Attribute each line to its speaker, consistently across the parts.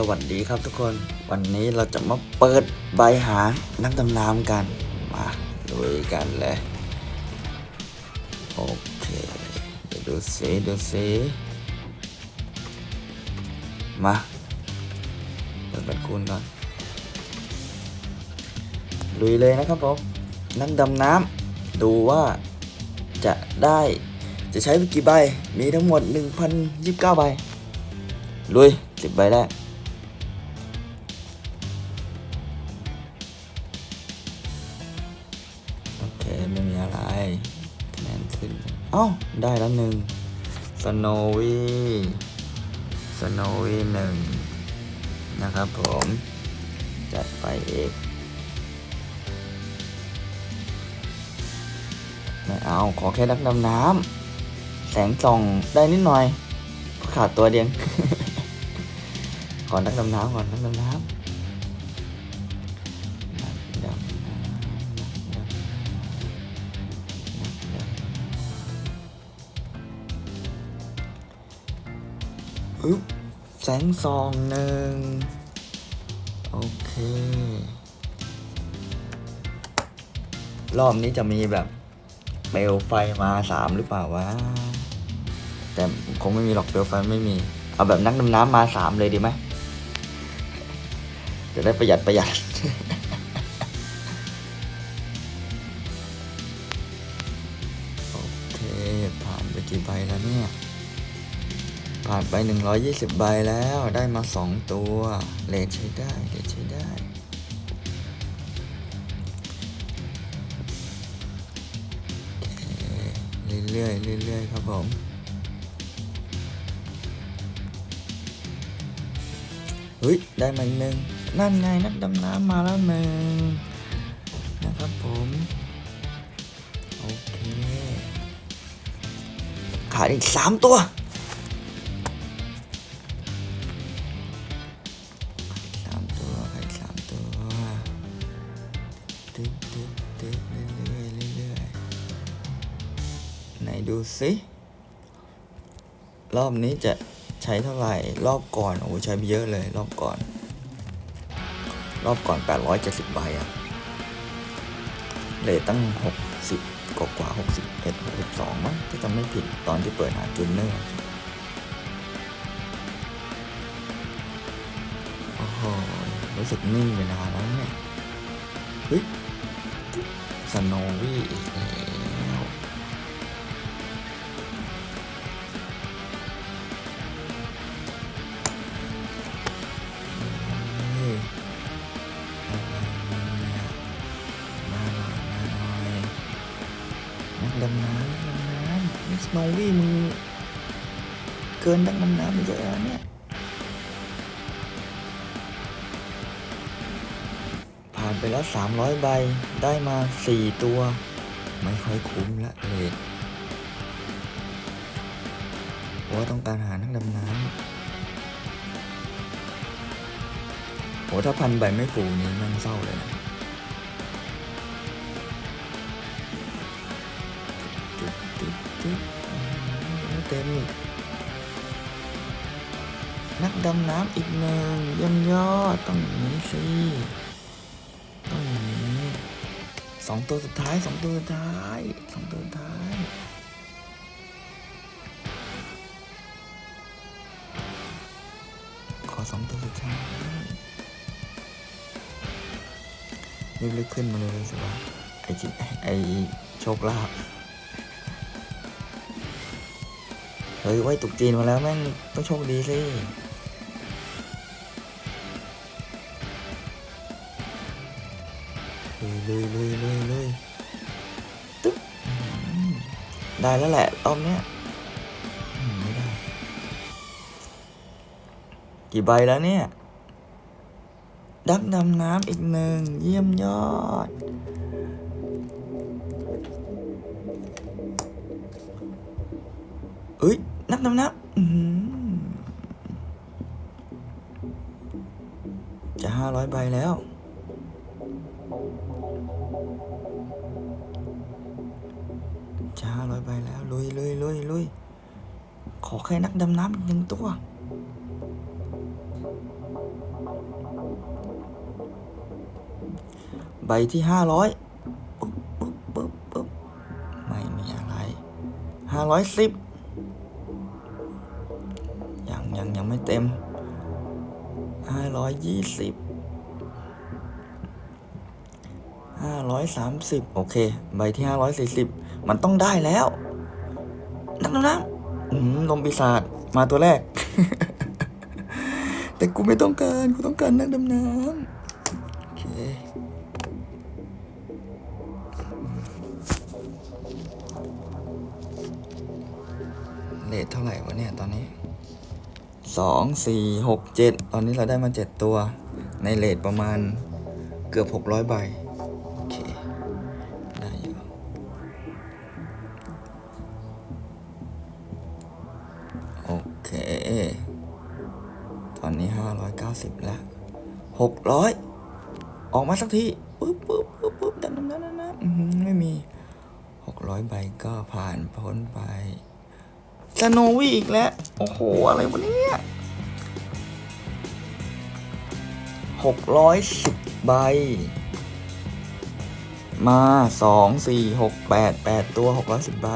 Speaker 1: สวัสดีครับทุกคนวันนี้เราจะมาเปิดใบหานักดำน้ำกัน มาลุยกันเลย โอเคเดี๋ยวดูสิดูสิมาเปิดบัตรคุณก่อน ลุยเลยนะครับผมนักดำน้ำดูว่าจะได้จะใช้กี่ใบ มีทั้งหมด 1,029 ใบ ลุย 10 ใบแรก อ้าได้แล้วหนึ่งสโนวีสโนวีหนึ่งนะครับผม จัดไปเอกไม่เอา ขอแค่นักดำน้ำแสงส่องได้นิดหน่อย ขาดตัวเดียงขอนักดำน้ำก่อนนักดำน้ำ อึ๊บแสงส่องหนึ่งโอเค รอบนี้จะมีแบบเปลวไฟมาสามหรือเปล่าวะ แต่คงไม่มีหรอกเปลวไฟไม่มี เอาแบบนักดำน้ำมาสามเลยดีไหมจะได้ประหยัดประหยัด โอเค ผ่านไปกี่ใบแล้วเนี่ย ผ่านไป 120 ใบแล้วได้มา 2 ตัว เลทใช้ได้เลทใช้ได้เคเรื่อยๆเรื่อยๆครับผมเฮ้ย ได้มาอีกหนึ่งนั่นไงนักดำน้ำมาแล้วหนึ่งนะครับผม โอเค ขาดอีกสามตัว สิรอบนี้จะใช้เท่าไหร่ รอบก่อนโอ้ใช้ไปเยอะเลย รอบก่อน รอบก่อน 870ใบอะเลยตั้ง 60กว่ากว่า61 62 มั้งถ้าจำไม่ผิดตอนที่เปิดหาจูเนอร์โอ้โหรู้สึกนิ่งไปนานแล้วเนี่ยเฮ้ยสโนวี่อีกแล้ว นี่สโนวี่มึงเกินนักดำน้ำไปเยอะแล้วเนี่ยผ่านไปแล้ว 300 ใบได้มา 4 ตัว ไม่ค่อยคุ้มละเลยเพราะว่าต้องการหานักดำน้ำโหถ้าพันใบไม่ฟูนี้มันเศร้าเลยนะ ตึ๊ดตึ๊ดอืมไม่เต็มอีกนักดำน้ำอีกหนึ่งเยี่ยมยอดต้องอย่างนี้สิต้องอย่างนี้สองตัวสุดท้ายสองตัวสุดท้ายสองตัวสุดท้ายขอสองตัวสุดท้ายรีบๆขึ้นมาเลยสิวะไอจิไอโชคลาภ เฮ้ยไว้ตุกจีนมาแล้วแม่งต้องโชคดีสิลุยลุยลุยลุยลุยตึ๊บได้แล้วแหละรอบเนี้ยไม่ได้ กี่ใบแล้วเนี่ย ดักดำน้ำอีกหนึ่งเยี่ยมยอด เอ้ยนักดำน้ำจะห้าร้อยใบแล้ว จะห้าร้อยใบแล้ว ลุยลุยลุยลุยขอแค่นักดำน้ำอีกหนึ่งตัว ใบที่ห้าร้อยปึ๊บปึ๊บปึ๊บปึ๊บไม่มีอะไรห้าร้อยสิบ เต็มห้าร้อยยี่สิบห้าร้อยสามสิบโอเค ใบที่ห้าร้อยสี่สิบมันต้องได้แล้วน้ำน้ำน้ำอืมลมปีศาจมาตัวแรก แต่กูไม่ต้องการ กูต้องการนักดำน้ำโอเคเลทเท่าไหร่วะเนี่ยตอนนี้ สองสี่หกเจ็ดตอนนี้เราได้มาเจ็ดตัว ในเลทประมาณเกือบหกร้อยใบ โอเค ได้อยู่โอเค ตอนนี้ห้าร้อยเก้าสิบแล้วหกร้อยออกมาสักทีปุ๊บปุ๊บปุ๊บปุ๊บดันดันดันดันดันอื้อหือไม่มีหกร้อยใบก็ผ่านพ้นไปสโนวี่อีกแล้ว โอ้โห อะไรวะเนี่ย หกร้อยสิบใบ มาสองสี่หกแปดแปดตัวหกร้อยสิบใบ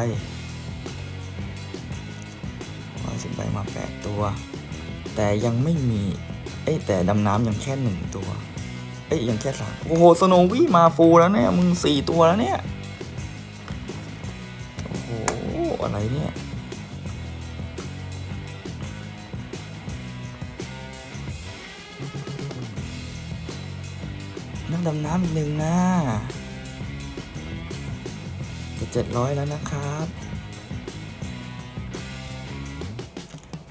Speaker 1: ร้อยสิบใบมาแปดตัว แต่ยังไม่มี เอ้แต่ดำน้ำยังแค่หนึ่งตัว เอ้ยยังแค่สามโอ้โห สโนวี่มาฟูลแล้วเนี่ย มึงสี่ตัวแล้วเนี่ย โอ้โห อะไรเนี่ย ดำน้ำอีกหนึ่งนะจะเจ็ดร้อยแล้วนะครับ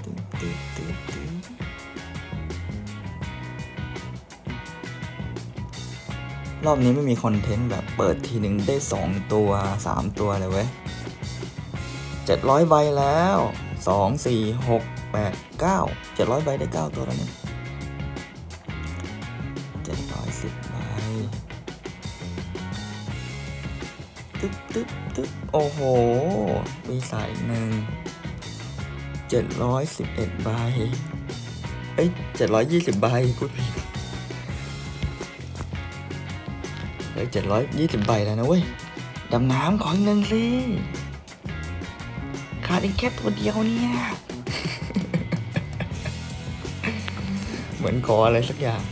Speaker 1: ตึ๊ดตึ๊ดตึ๊ดตึ๊ดรอบนี้ไม่มีคอนเทนต์แบบเปิดทีหนึ่งได้สองตัวสามตัวเลยเว้ยเจ็ดร้อยใบแล้วสองสี่หกแปดเก้าเจ็ดร้อยใบได้เก้าตัวแล้วเนี่ย เจ็ดร้อยสิบใบตึ๊บตึ๊บตึ๊บโอ้โหปีศาจอีกหนึ่งเจ็ดร้อยสิบเอ็ดใบ เอ้ยเจ็ดร้อยยี่สิบใบพูดผิดเฮ้ยเจ็ดร้อยยี่สิบใบแล้วนะเว้ย ดำน้ำขออีกหนึ่งสิขาดอีกแค่ตัวเดียวเนี่ย เหมือนขออะไรสักอย่าง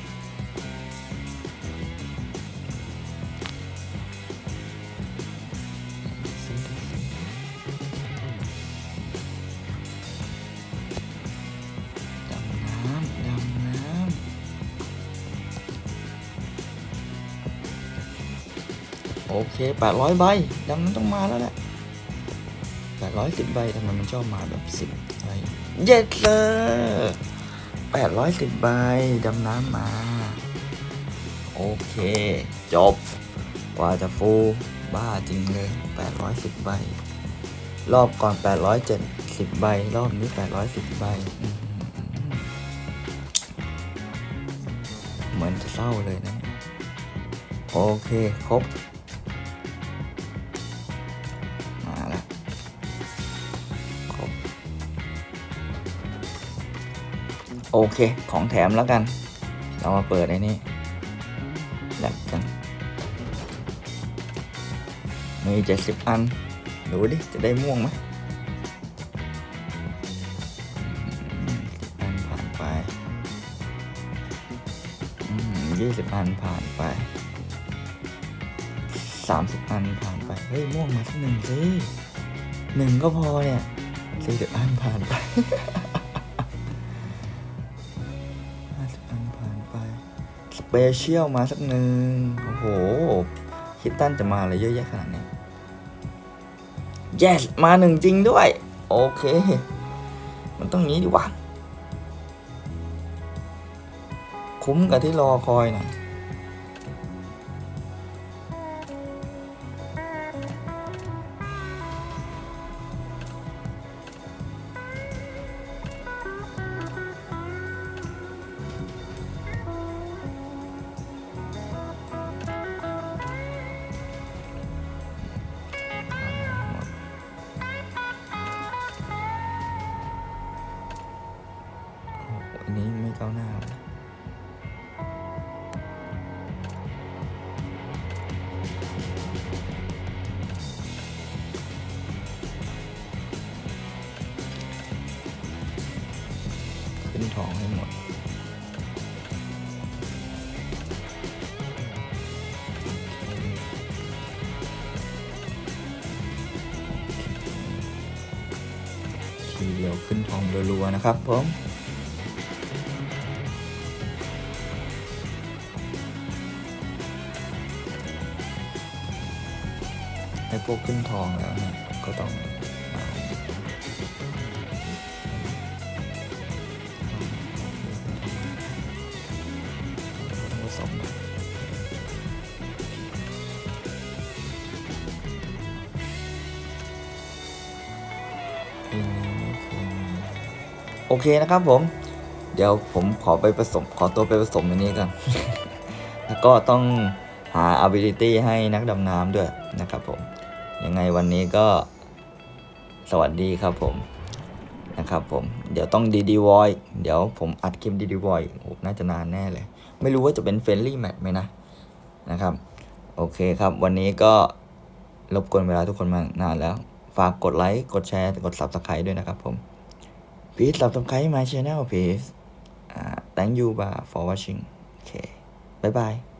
Speaker 1: โอเค 800 ใบดำน้ำต้องมาแล้วแหละ 810 ใบทำไมมันชอบมาแบบ 10ใบเย็ดเลย810 ใบ ดำน้ำมา โอเค จบ กว่าจะฟูบ้าจริงเลย 810 ใบ รอบก่อน 870 ใบ รอบนี้ 810 ใบ เหมือนจะเศร้าเลยนะ โอเค ครบ โอเคของแถมแล้วกัน เรามาเปิดไอ้นี่แลบกัน มีเจ็ดสิบอัน ดูดิ จะได้ม่วงไหมอันผ่านไปยี่สิบอันผ่านไปสามสิบอันผ่านไป เฮ้ย ม่วงมาสักหนึ่งสิหนึ่งก็พอเนี่ยสี่สิบอันผ่านไป เปเชียลมาสักหนึ่งโอ้โห คิดตั้นจะมาอะไรเยอะแยะขนาดนี้ yes มาหนึ่งจริงด้วย โอเค มันต้องงี้ดีวะ คุ้มกับที่รอคอยหน่อ หมด ทีเดียวขึ้นทองรัวๆนะครับผมให้พวกขึ้นทองแล้วนี่ยก็ต้อง โอเคนะครับผม เดี๋ยวผมขอไปผสม ขอตัวไปผสมอันนี้กันแล้วก็ต้องหา ability ให้นักดำน้ำด้วยนะครับผม ยังไงวันนี้ก็สวัสดีครับผมนะครับผม เดี๋ยวต้องดีดีวอยเดี๋ยวผมอัดคลิปดีดีวอยโอ้น่าจะนานแน่เลย ไม่รู้ว่าจะเป็นเฟรนลี่แมทไหมนะนะครับ โอเคครับ วันนี้ก็รบกวนเวลาทุกคนมานานแล้ว ฝากกดไลค์ กดแชร์ กด subscribe ด้วยนะครับผม please subscribe my channel please uh, thank you for watching Okay Bye Bye